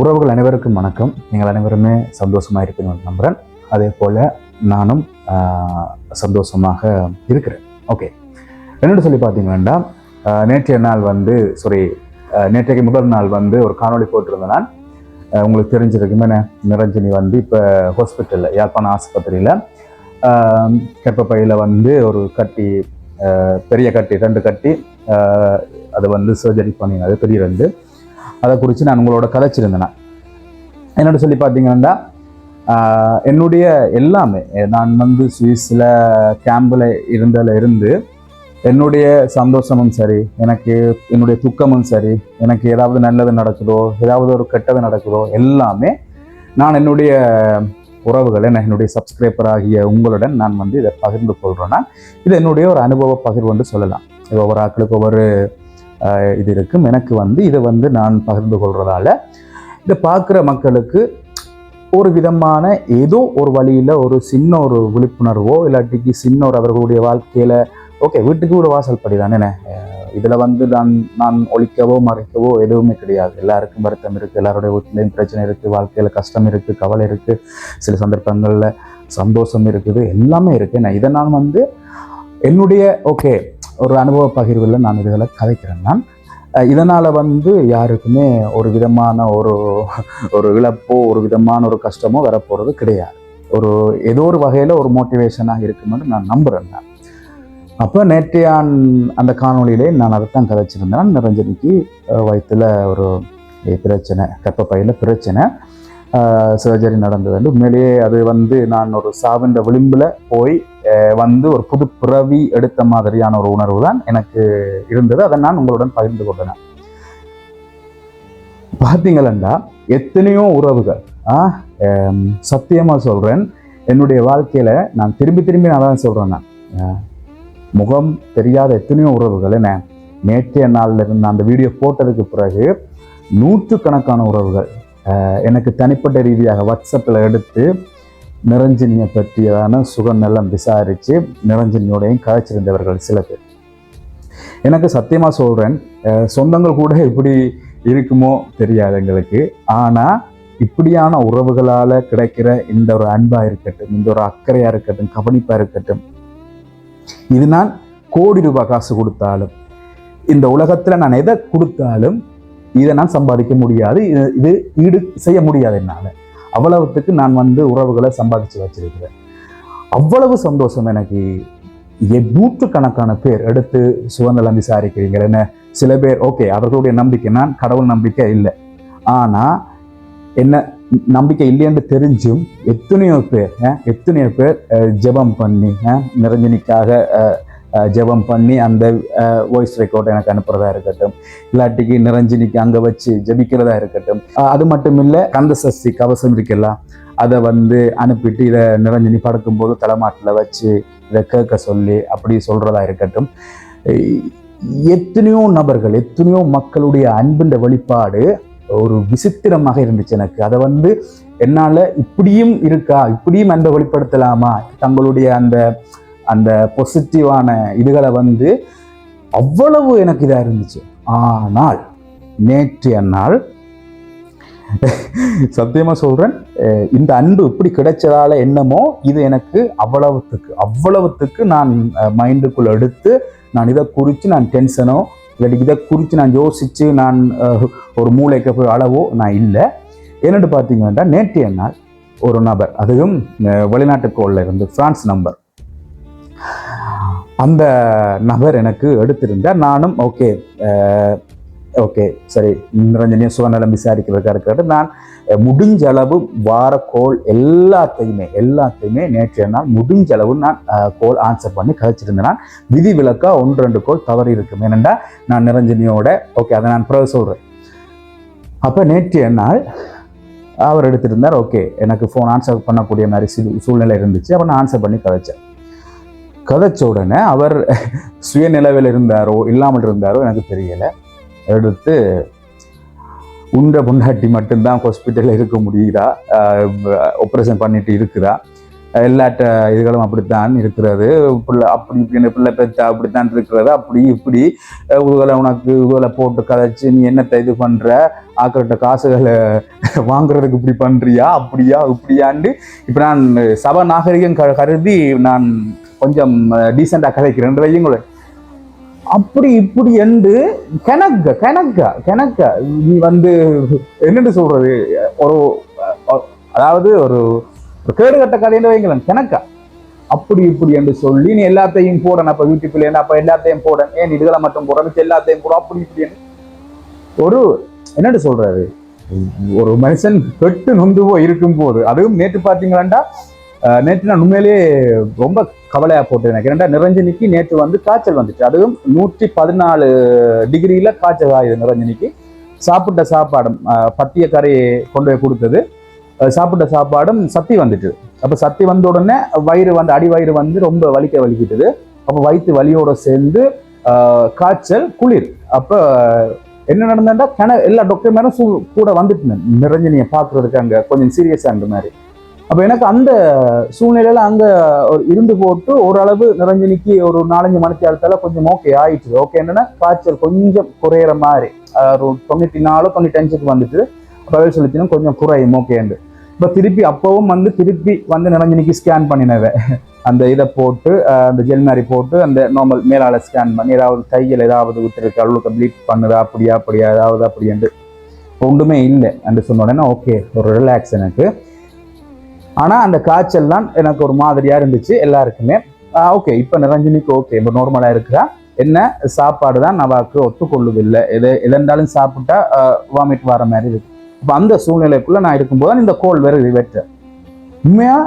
உறவுகள் அனைவருக்கும் வணக்கம். நீங்கள் அனைவருமே சந்தோஷமாக இருப்பீங்க நம்புகிறேன் அதே போல் நானும் சந்தோஷமாக இருக்கிறேன். ஓகே என்னென்னு சொல்லி பார்த்தீங்கன்னா நேற்றைய நாள் வந்து சாரி நேற்றைக்கு முதல் நாள் வந்து ஒரு காணொளி போட்டிருந்தேன் நான் உங்களுக்கு தெரிஞ்சிருக்குமே என்ன நிரஞ்சனி வந்து இப்போ ஹாஸ்பிட்டலில் யாழ்ப்பாண ஆஸ்பத்திரியில் கர்ப்பப்பையில் வந்து ஒரு கட்டி பெரிய கட்டி ரெண்டு கட்டி அதை அது வந்து சர்ஜரி பண்ணினது பெரிய ரெண்டு அதை குறித்து நான் உங்களோட கதைச்சிருந்தேன்? என்னோட சொல்லி பார்த்தீங்கன்னா என்னுடைய எல்லாமே நான் வந்து சுவிஸில் கேம்பில் இருந்ததில் இருந்து என்னுடைய சந்தோஷமும் சரி எனக்கு என்னுடைய துக்கமும் சரி எனக்கு ஏதாவது நல்லது நடக்குதோ ஏதாவது ஒரு கெட்டது நடக்குதோ எல்லாமே நான் என்னுடைய உறவுகளை நான் என்னுடைய சப்ஸ்கிரைபர் ஆகிய உங்களுடன் நான் வந்து இதை பகிர்ந்து கொள்கிறேன்னா இது என்னுடைய ஒரு அனுபவ பகிர்வு என்று சொல்லலாம். ஒவ்வொரு ஆட்களுக்கு ஒவ்வொரு இது இருக்கும். எனக்கு வந்து இதை வந்து நான் பகிர்ந்து கொள்றதால இதை பார்க்குற மக்களுக்கு ஒரு விதமான ஏதோ ஒரு வழியில் ஒரு சின்ன ஒரு விழிப்புணர்வோ இல்லாட்டிக்கு சின்ன ஒரு அவர்களுடைய வாழ்க்கையில் ஓகே வீட்டுக்கு ஒரு வாசல் படி தானே இதில் வந்து நான் நான் ஒழிக்கவோ மறைக்கவோ எதுவுமே கிடையாது. எல்லாருக்கும் வருத்தம் இருக்குது எல்லாருடைய வீட்லேயும் பிரச்சனை இருக்குது வாழ்க்கையில் கஷ்டம் இருக்குது கவலை இருக்குது சில சந்தர்ப்பங்களில் சந்தோஷம் இருக்குது எல்லாமே இருக்குது நான் இதை நான் வந்து என்னுடைய ஓகே ஒரு அனுபவ பகிர்வில் நான் இதுகளை கதைக்கிறேன் நான். இதனால் இதனால வந்து யாருக்குமே ஒரு விதமான ஒரு ஒரு இழப்போ ஒரு விதமான ஒரு கஷ்டமோ வரப்போகிறது கிடையாது. ஒரு ஏதோ ஒரு வகையில் ஒரு மோட்டிவேஷனாக இருக்குமென்னு நான் நம்புகிறேன் நான். அப்போ நேற்றையான் அந்த காணொளியிலே நான் அதைத்தான் கதைச்சிருந்தேன். நிரஞ்சனிக்கு வயிற்றில் வயித்துல ஒரு பிரச்சனை கர்ப்பப்பையில் பிரச்சனை. சர்ஜரி நடந்தது. வந்து உண்மையிலேயே அது வந்து நான் ஒரு சாவின்ற விளிம்பில் போய் வந்து ஒரு புது பிறவி எடுத்த மாதிரியான ஒரு உணர்வு தான் எனக்கு இருந்தது. அதை நான் உங்களுடன் பகிர்ந்து கொண்டேன் பார்த்தீங்களா எத்தனையோ உறவுகள். ஆ சத்தியமா சொல்றேன் என்னுடைய வாழ்க்கையில நான் திரும்பி திரும்பி நான் தான் சொல்றேன் நான். முகம் தெரியாத எத்தனையோ உறவுகள் என்ன நேற்றைய நாளில் இருந்து அந்த வீடியோ போட்டதுக்கு பிறகு நூற்றுக்கணக்கான உறவுகள். எனக்கு தனிப்பட்ட ரீதியாக வாட்ஸ்அப்பில் எடுத்து நிரஞ்சனியை பற்றியதான சுகநலம் விசாரித்து நிரஞ்சனியோடையும் கதைச்சிருந்தவர்கள் சில பேர். எனக்கு சத்தியமாக சொல்கிறேன் சொந்தங்கள் கூட இப்படி இருக்குமோ தெரியாது எங்களுக்கு. ஆனால் இப்படியான உறவுகளால் கிடைக்கிற இந்த ஒரு அன்பாக இருக்கட்டும் இந்த ஒரு அக்கறையாக இருக்கட்டும் கவனிப்பாக இருக்கட்டும் இது நான் கோடி ரூபாய் காசு கொடுத்தாலும் இந்த உலகத்தில் நான் எதை கொடுத்தாலும் இதை நான் சம்பாதிக்க முடியாது இது இது ஈடு செய்ய முடியாது என்னால். அவ்வளவுத்துக்கு நான் வந்து உறவுகளை சம்பாதிச்சு வச்சிருக்கிறேன். அவ்வளவு சந்தோஷம் எனக்கு. எ- நூற்றுக்கணக்கான பேர் எடுத்து சுதந்திரம் விசாரிக்கிறீங்கன்னு சில பேர் ஓகே அவர்களுடைய நம்பிக்கை நான் கடவுள் நம்பிக்கை இல்லை. ஆனால் என்ன நம்பிக்கை இல்லைன்னு தெரிஞ்சும் எத்தனையோ பேர் எத்தனையோ பேர் ஜெபம் பண்ணி நிரஞ்சனிக்காக ஜெபம் பண்ணி அந்த வாய்ஸ் ரெக்கார்ட் எனக்கு அனுப்புறதா இருக்கட்டும். இல்லாட்டிக்கு நிரஞ்சனிக்கு அங்கே வச்சு ஜெபிக்கிறதா இருக்கட்டும். அது மட்டும் இல்லை கந்த சஷ்டி கவசம் இருக்கலாம் அதை வந்து அனுப்பிட்டு இதை நிரஞ்சனி படுக்கும்போது தலைமாட்டில் வச்சு இதை கேட்க சொல்லி அப்படி சொல்றதா இருக்கட்டும். எத்தனையோ நபர்கள் எத்தனையோ மக்களுடைய அன்பின் வெளிப்பாடு ஒரு விசித்திரமாக இருந்துச்சு எனக்கு. அதை வந்து என்னால் இப்படியும் இருக்கா இப்படியும் அன்பை வெளிப்படுத்தலாமா? தங்களுடைய அந்த அந்த பொசிட்டிவான இதுகளை வந்து அவ்வளவு எனக்கு இதாக இருந்துச்சு. ஆனால் நேற்றைய நாள் சத்தியமாக சொல்கிறேன் இந்த அன்பு இப்படி கிடைச்சதால என்னமோ இது எனக்கு அவ்வளவுத்துக்கு அவ்வளவுத்துக்கு நான் மைண்டுக்குள்ளே எடுத்து நான் இதை குறித்து நான் டென்ஷனோ இல்லாட்டி இதை குறித்து நான் யோசித்து நான் ஒரு மூளைக்கு போய் அளவோ நான் இல்லை. என்னென்னு பார்த்தீங்கன்னா நேற்றைய நாள் ஒரு நபர் அதுவும் வெளிநாட்டு கோல்ல இருந்து ஃப்ரான்ஸ் நம்பர் அந்த நபர் எனக்கு எடுத்திருந்தார். நானும் ஓகே ஓகே சரி நிரஞ்சனியும் சுகநலம் விசாரிக்கிறதுக்காக இருக்கட்டும் நான் முடிஞ்ச அளவு வார கோல் எல்லாத்தையுமே எல்லாத்தையுமே நேற்றைய நாள் முடிஞ்ச அளவு நான் கோல் ஆன்சர் பண்ணி கதைச்சிருந்தேன் நான் விதி விலக்காக ஒன்று ரெண்டு கோல் தவறி இருக்கும். ஏனெண்டா நான் நிரஞ்சனியோட ஓகே அதை நான் பிறகு சொல்கிறேன் அப்போ நேற்றைய நாள் அவர் எடுத்திருந்தார். ஓகே எனக்கு ஃபோன் ஆன்சர் பண்ணக்கூடிய மாதிரி சூழ்நிலை இருந்துச்சு. அப்போ நான் ஆன்சர் பண்ணி கதைச்சேன் கதைச்ச உடனே அவர் சுயநிலவில் இருந்தாரோ இல்லாமல் இருந்தாரோ எனக்கு தெரியலை. எடுத்து உண்ட பொண்டாட்டி மட்டும்தான் ஹாஸ்பிட்டலில் இருக்க முடியுதா? ஆப்ரேஷன் பண்ணிட்டு இருக்குதா? எல்லாட்ட இதுகளும் அப்படித்தான் இருக்கிறது. பிள்ளை அப்படி இப்படின்னு பிள்ளை பெற்றா அப்படித்தான் இருக்கிறது. அப்படி இப்படி உங்களை இதுகளை உனக்கு இதுகளை போட்டு கதைச்சு நீ என்னத்தை இது பண்ணுற ஆக்கிட்ட காசுகளை வாங்குறதுக்கு இப்படி பண்ணுறியா அப்படியா? இப்படியாண்டு. இப்போ நான் சப நாகரிகம் க- கருதி நான் கொஞ்சம் டீசெண்டா கதைக்கிறேன் கூட. அப்படி இப்படி என்று கணக்க கணக்க கணக்க நீ வந்து என்னென்று சொல்றது? ஒரு அதாவது ஒரு ஒரு கேடுகட்ட கதைன்னு வைங்களேன் கணக்கா அப்படி இப்படி என்று சொல்லி நீ எல்லாத்தையும் போடணும் அப்ப என்ன அப்போ எல்லாத்தையும் போட ஏன் இதுகளை மட்டும் போட எல்லாத்தையும் போட அப்படி இப்படி என்று. ஒரு என்னன்னு சொல்றாரு ஒரு மனுஷன் கெட்டு நொந்து போய் இருக்கும் போது அதுவும் நேற்று பார்த்தீங்களாண்டா? நேற்று நான் உண்மையிலேயே ரொம்ப கவலையாக போட்டேன் எனக்கு. ஏன்னா நிரஞ்சனிக்கு நேற்று வந்து காய்ச்சல் வந்துச்சு. அதுவும் நூற்றி பதினாலு டிகிரியில் காய்ச்சல் ஆகுது நிரஞ்சனிக்கு. சாப்பிட்ட சாப்பாடும் பத்திய கரையை கொண்டு போய் கொடுத்தது. சாப்பிட்ட சாப்பாடும் சத்தி வந்துட்டு அப்போ சத்தி வந்த உடனே வயிறு வந்து அடி வயிறு வந்து ரொம்ப வலிக்க வலிக்கிட்டது. அப்போ வயிற்று வலியோட சேர்ந்து காய்ச்சல் குளிர். அப்போ என்ன நடந்தா கண எல்லா டாக்டர் மேலும் சூ- கூட வந்துட்டு நிரஞ்சனியை பார்க்குறதுக்கு அங்கே கொஞ்சம் சீரியஸாக இருந்த மாதிரி. அப்போ எனக்கு அந்த சூழ்நிலையில் அங்கே இருந்து போட்டு ஓரளவு நிரஞ்சனிக்கு ஒரு நாலஞ்சு மணிக்கு அடுத்தால கொஞ்சம் ஓகே ஆயிடுச்சு. ஓகே என்னன்னா காய்ச்சல் கொஞ்சம் குறையிற மாதிரி ஒரு தொண்ணூற்றி நாலு தொண்ணூற்றி அஞ்சுக்கு வந்துட்டு பதில் சொல்லிச்சுன்னா கொஞ்சம் குறையும் ஓகேண்டு இப்போ திருப்பி அப்போவும் வந்து திருப்பி வந்து நிரஞ்சனிக்கு ஸ்கேன் பண்ணினவேன் அந்த இதை போட்டு அந்த ஜெல் மாதிரி போட்டு அந்த நார்மல் மேலால் ஸ்கேன் பண்ணி ஏதாவது கையில் ஏதாவது விட்டுருக்கு அவ்வளோக்கு ப்ளீட் பண்ணுதா அப்படியா அப்படியா ஏதாவது அப்படின்ட்டு ஒன்றுமே இல்லை என்று சொன்ன உடனே ஓகே ஒரு ரிலாக்ஸ் எனக்கு. ஆனால் அந்த காய்ச்சல்லாம் எனக்கு ஒரு மாதிரியாக இருந்துச்சு எல்லாருக்குமே. ஓகே இப்போ நிரஞ்சனிக்கு ஓகே இப்போ நார்மலாக இருக்கிறா என்ன சாப்பாடு தான் நவாக்கு ஒத்துக்கொள்ளுதில்லை. எது எதென்றாலும் சாப்பிட்டா வாமிட் வர மாதிரி இருக்கு இப்போ அந்த சூழ்நிலைக்குள்ளே நான் இருக்கும்போது தான் இந்த கோல் வேற இது உண்மையாக உண்மையா?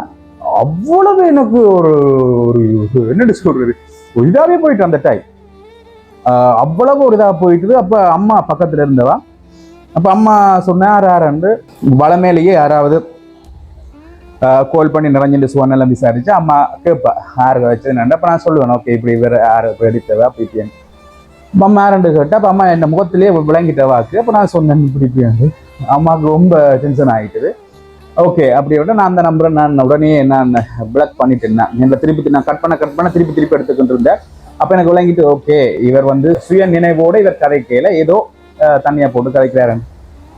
அவ்வளவு எனக்கு ஒரு ஒரு என்னன்னு சொல்றது? ஒரு இதாகவே போயிட்டு அந்த டைம் அவ்வளவு ஒரு இதாக போயிட்டு அப்போ அம்மா பக்கத்தில் இருந்தவா? அப்போ அம்மா சொன்னார் யார் யாருன்னு வளமேலேயே யாராவது கால் பண்ணி நிறைஞ்சிட்டு சுவனெல்லாம் விசாரிச்சு அம்மா கேட்பா யாருக்கு வச்சதுன்னு அப்போ நான் சொல்லுவேன் ஓகே இப்படி வேற யார் எடுத்தவா அப்படி அம்மா ரெண்டு கேட்டால் அப்போ அம்மா என்ன முகத்துலேயே விளங்கிட்ட வாக்கு அப்போ நான் சொன்னேன் இப்படி அம்மாவுக்கு ரொம்ப டென்ஷன் ஆகிட்டுது ஓகே அப்படி விட நான் அந்த நம்பரை நான் உடனே நான் பிளாக் பண்ணிட்டு இருந்தேன் என்னை திருப்பி நான் கட் பண்ண கட் பண்ண திருப்பி திருப்பி எடுத்துக்கிட்டு இருந்தேன் அப்போ எனக்கு விளங்கிட்டு ஓகே இவர் வந்து சுய நினைவோட இவர் கதைக்கையில் ஏதோ தண்ணியாக போட்டு கதைக்கிறாரு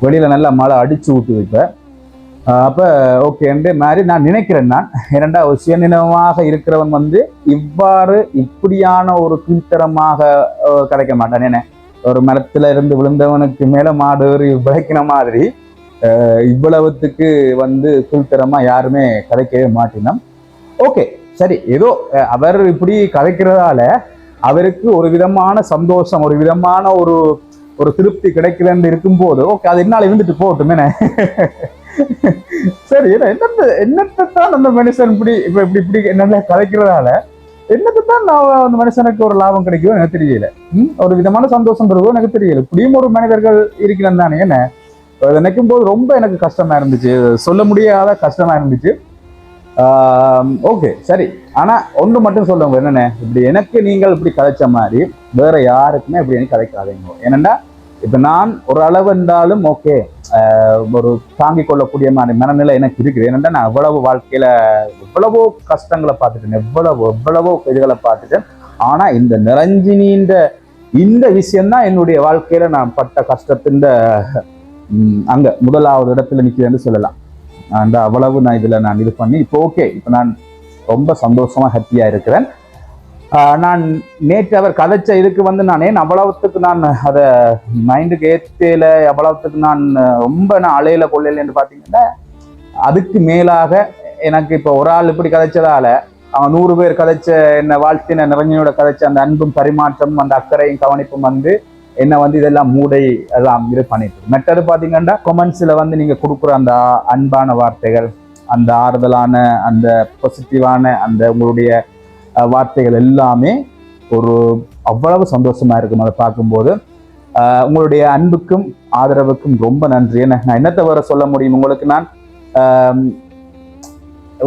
வெளியில் நல்லா மழை அடிச்சு ஊத்து வைப்பேன் அப்ப ஓகே மாதிரி நான் நினைக்கிறேன் நான். இரண்டா ஒரு சுயநினைவமாக இருக்கிறவன் வந்து இவ்வாறு இப்படியான ஒரு கீழ்த்தரமாக கிடைக்க மாட்டான். என்ன ஒரு மரத்துல இருந்து விழுந்தவனுக்கு மேலே மாடு ஏறி விளைக்கின மாதிரி ஆஹ் இவ்வளவுத்துக்கு வந்து கீழ்த்தரமாக யாருமே கிடைக்கவே மாட்டினோம். ஓகே சரி ஏதோ அவர் இப்படி கதைக்கிறதால அவருக்கு ஒரு விதமான சந்தோஷம் ஒரு விதமான ஒரு ஒரு திருப்தி கிடைக்கிறேன்னு இருக்கும்போது ஓகே அது என்னால் இருந்துட்டு போகட்டும் என்ன சரி என்ன என்னத்தை என்னத்தான் அந்த மனுஷன் இப்படி இப்போ இப்படி இப்படி என்ன என்னத்தை என்னத்தான் நான் அந்த மனுஷனுக்கு ஒரு லாபம் கிடைக்கும் எனக்கு தெரியல. ஒரு விதமான சந்தோஷம் பெறுவோ எனக்கு தெரியல. இப்படியும் ஒரு மனிதர்கள் இருக்கலாம் தானே என்ன? அதை நினைக்கும் போது ரொம்ப எனக்கு கஷ்டமா இருந்துச்சு. சொல்ல முடியாத கஷ்டமா இருந்துச்சு. ஓகே சரி. ஆனா ஒன்று மட்டும் சொல்லுங்க என்னென்ன? இப்படி எனக்கு நீங்கள் இப்படி கதைச்ச மாதிரி வேற யாருக்குமே இப்படி எனக்கு கதைக்காதீங்க என்னென்னா இப்போ நான் ஒரு அளவு இருந்தாலும் ஓகே ஒரு தாங்கிக் கொள்ளக்கூடிய மாதிரி மனநிலை எனக்கு இருக்குது. ஏன்னா நான் எவ்வளவு வாழ்க்கையில் எவ்வளவோ கஷ்டங்களை பார்த்துட்டேன். எவ்வளவு எவ்வளவோ இதுகளை பார்த்துட்டேன். ஆனால் இந்த நிரஞ்சினின்ற இந்த விஷயம்தான் என்னுடைய வாழ்க்கையில் நான் பட்ட கஷ்டத்தின் அங்கே முதலாவது இடத்துல நிற்கிறேன்னு சொல்லலாம். அந்த அவ்வளவு நான் இதில் நான் இது பண்ணி இப்போ ஓகே இப்போ நான் ரொம்ப சந்தோஷமா ஹாப்பியாக இருக்கிறேன். நான் நேற்று அவர் கதைச்ச இதுக்கு வந்து நான் ஏன் அவ்வளவுத்துக்கு நான் அதை மைண்டுக்கு ஏத்தேல அவ்வளவுத்துக்கு நான் ரொம்ப நான் அலையில கொள்ளையில என்று பார்த்தீங்கன்னா அதுக்கு மேலாக எனக்கு இப்போ ஒரு ஆள் இப்படி கதைச்சதால அவன் நூறு பேர் கதைச்ச என்ன வாழ்த்தின நிறைஞ்சனோட கதைச்ச அந்த அன்பும் பரிமாற்றமும் அந்த அக்கறையும் கவனிப்பும் வந்து என்ன வந்து இதெல்லாம் மூடை எல்லாம் இது பண்ணிட்டு. மற்றது பார்த்தீங்கன்னா கொமெண்ட்ஸில் வந்து நீங்கள் கொடுக்குற அந்த அன்பான வார்த்தைகள் அந்த ஆறுதலான அந்த பாசிட்டிவான அந்த உங்களுடைய வார்த்தைகள் எல்லாமே ஒரு அவ்வளவு சந்தோஷமா இருக்கும் அதை பார்க்கும்போது. உங்களுடைய அன்புக்கும் ஆதரவுக்கும் ரொம்ப நன்றி. என்ன நான் என்னத்தை வர சொல்ல முடியும்? உங்களுக்கு நான்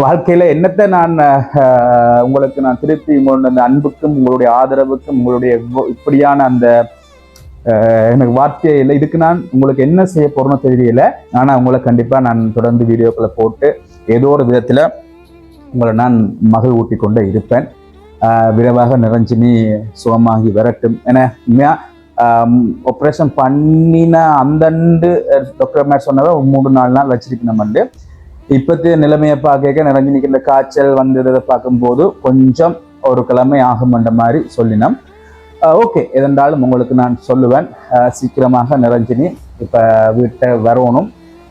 வாழ்க்கையில் வாழ்க்கையில என்னத்தை நான் உங்களுக்கு நான் திருப்பி உங்களோட அந்த அன்புக்கும் உங்களுடைய ஆதரவுக்கும் உங்களுடைய இப்படியான அந்த எனக்கு வார்த்தையே இல்லை. இதுக்கு நான் உங்களுக்கு என்ன செய்ய போறேன்னு தெரியல. ஆனால் உங்களை கண்டிப்பாக நான் தொடர்ந்து வீடியோக்களை போட்டு ஏதோ ஒரு விதத்தில் உங்களை நான் மகள் ஊட்டி கொண்டே இருப்பேன். விரைவாக நிறைஞ்சினி சுகமாகி வரட்டும் ஏன்னா உண்மையா ஆப்ரேஷன் பண்ணின அந்தண்டு டாக்டர் மேட் சொன்னதை மூணு நாலு நாள் வச்சிருக்கணும் அண்டு இப்போத்தைய நிலைமையை பார்க்க நிறைஞ்சினிக்கு இந்த காய்ச்சல் வந்ததை பார்க்கும்போது கொஞ்சம் ஒரு கிழமை ஆகும்ன்ற மாதிரி சொல்லினோம். ஓகே எதென்றாலும் உங்களுக்கு நான் சொல்லுவேன். சீக்கிரமாக நிறைஞ்சினி இப்போ வீட்டை வரணும்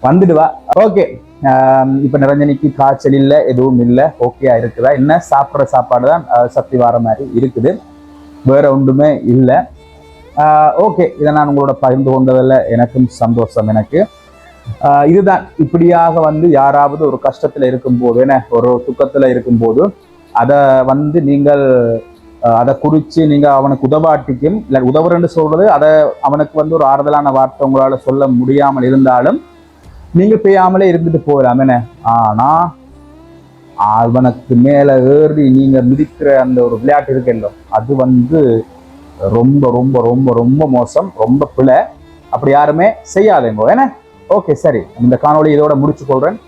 வந்துடுவா. ஓகே இப்போ நிரஞ்சனிக்கு காய்ச்சல் இல்லை எதுவும் இல்லை ஓகேயா இருக்குதா? என்ன சாப்பிட்ற சாப்பாடு தான் சக்தி வார மாதிரி இருக்குது. வேற ஒன்றுமே இல்லை. ஓகே இதை நான் உங்களோட பகிர்ந்து கொண்டதில் எனக்கும் சந்தோஷம் எனக்கு. இதுதான். இப்படியாக வந்து யாராவது ஒரு கஷ்டத்தில் இருக்கும்போது என்ன ஒரு துக்கத்தில் இருக்கும்போது அதை வந்து நீங்கள் அதை குறித்து நீங்கள் அவனுக்கு உதவாட்டிக்கும் இல்லை உதவுறன்னு சொல்றது அதை அவனுக்கு வந்து ஒரு ஆறுதலான வார்த்தை உங்களால் சொல்ல முடியாமல் இருந்தாலும் நீங்கள் பெய்யாமலே இருந்துட்டு போகலாம் என்ன? ஆனா அவனுக்கு மேலே ஏறி நீங்கள் மிதிக்கிற அந்த ஒரு விளையாட்டு இருக்குல்ல அது வந்து ரொம்ப ரொம்ப ரொம்ப ரொம்ப மோசம் ரொம்ப பிழை. அப்படி யாருமே செய்யாதேங்க ஏன்னா ஓகே சரி. இந்த காணொளி இதோட முடிச்சு கொள்றேன்.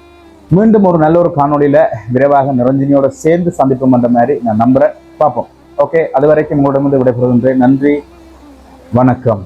மீண்டும் ஒரு நல்ல ஒரு காணொலியில விரைவாக நிரஞ்சனியோட சேர்ந்து சந்திப்போம் அந்த மாதிரி நான் நம்புறேன். பார்ப்போம். ஓகே அது வரைக்கும் உங்களிடமிருந்து விடைபெறுகின்றேன். நன்றி. வணக்கம்.